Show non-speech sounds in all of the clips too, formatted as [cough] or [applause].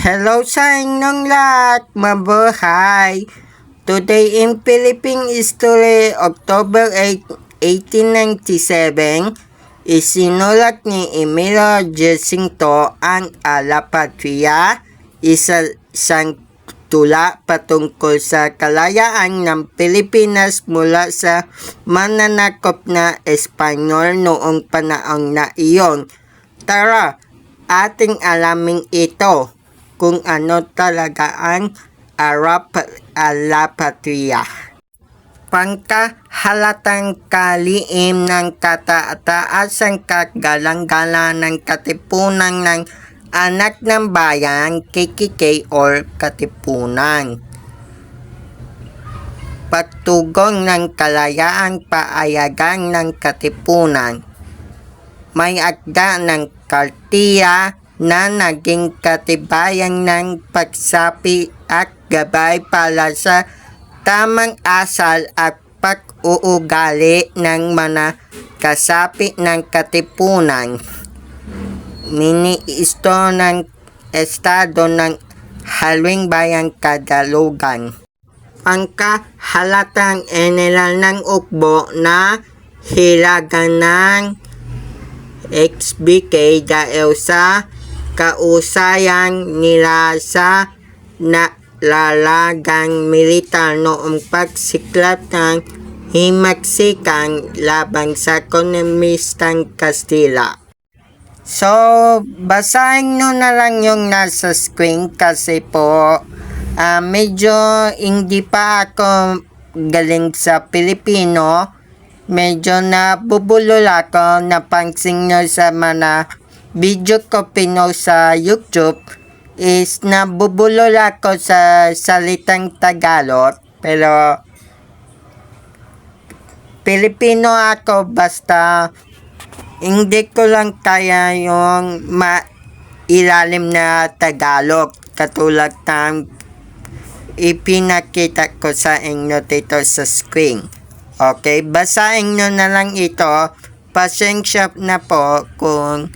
Hello sa inyong lahat, mabuhay! Today in Philippine History, October 8, 1897, isinulat ni Emilio Jacinto ang Alapatria, isa isang tula patungkol sa kalayaan ng Pilipinas mula sa mananakop na Espanyol noong panahon na iyon. Tara, ating alamin ito kung ano talaga ang Arap Alapatria. Pangkahalatang kaliim ng kataataasang kagalanggala ng katipunan ng anak ng bayan, KKK or katipunan. Pagtugong ng kalayaan paayagan ng katipunan. May akda ng kartiya na naging katibayan ng pagsapi at gabay para sa tamang asal at pag-uugali ng mga kasapi ng katipunan. Mini-isto ng estado ng Halwing Bayan Kadalugan. Pangkahalatang general ng Ukbo na hilagan ng XBK dahil sa kausayan nila sa nalalagang militar noong pagsiklat ng himagsikan labang sa komunistang Kastila. So, basahin nyo na lang yung nasa screen kasi po ah, medyo hindi pa ako galing sa Pilipino. Medyo nabubulol ako napansin nyo sa mga video ko pinost sa YouTube is nabubulol ako sa salitang Tagalog pero Pilipino ako basta hindi ko lang kaya yung mailalim na Tagalog katulad ng ipinakita ko sa inyo dito sa screen. Okay, basahin nyo na lang ito. Pasensya na po kung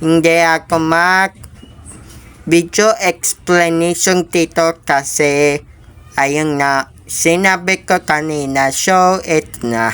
hindi ako mag video explanation dito kasi ayun na sinabi ko kanina so it na.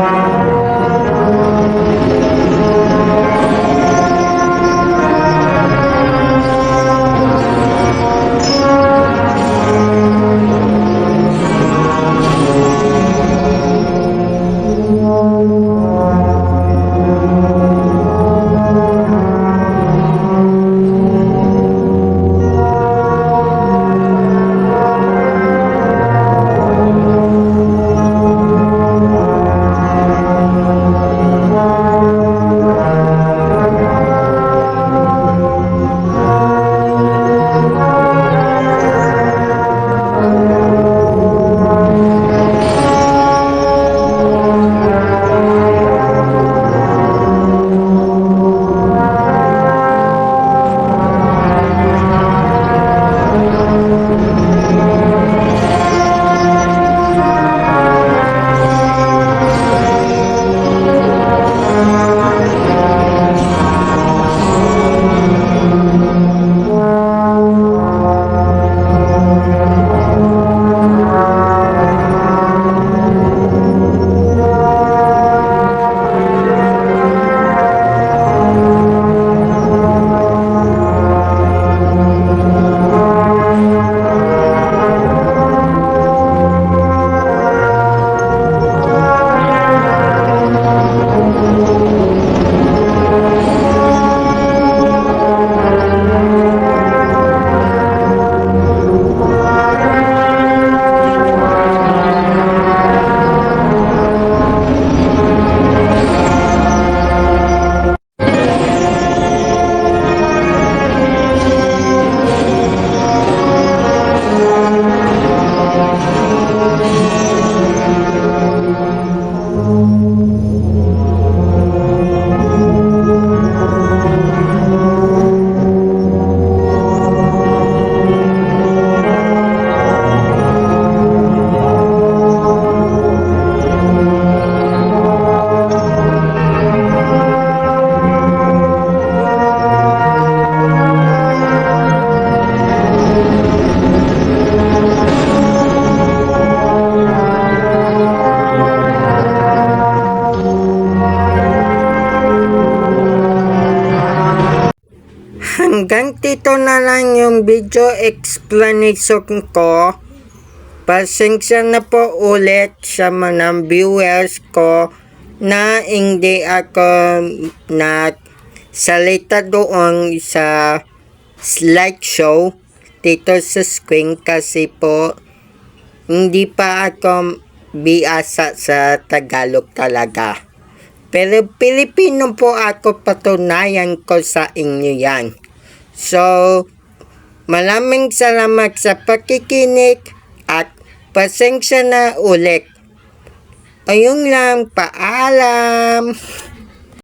you. [laughs] Hanggang dito na lang yung video explanation ko. Pasensya na po ulit sa mga viewers ko na hindi ako nagsalita doon sa slideshow dito sa screen kasi po hindi pa ako biasa sa Tagalog talaga. Pero Pilipino po ako patunayan ko sa inyo yan. So, maraming salamat sa pakikinig at pasensya na ulit. Ayun lang, paalam.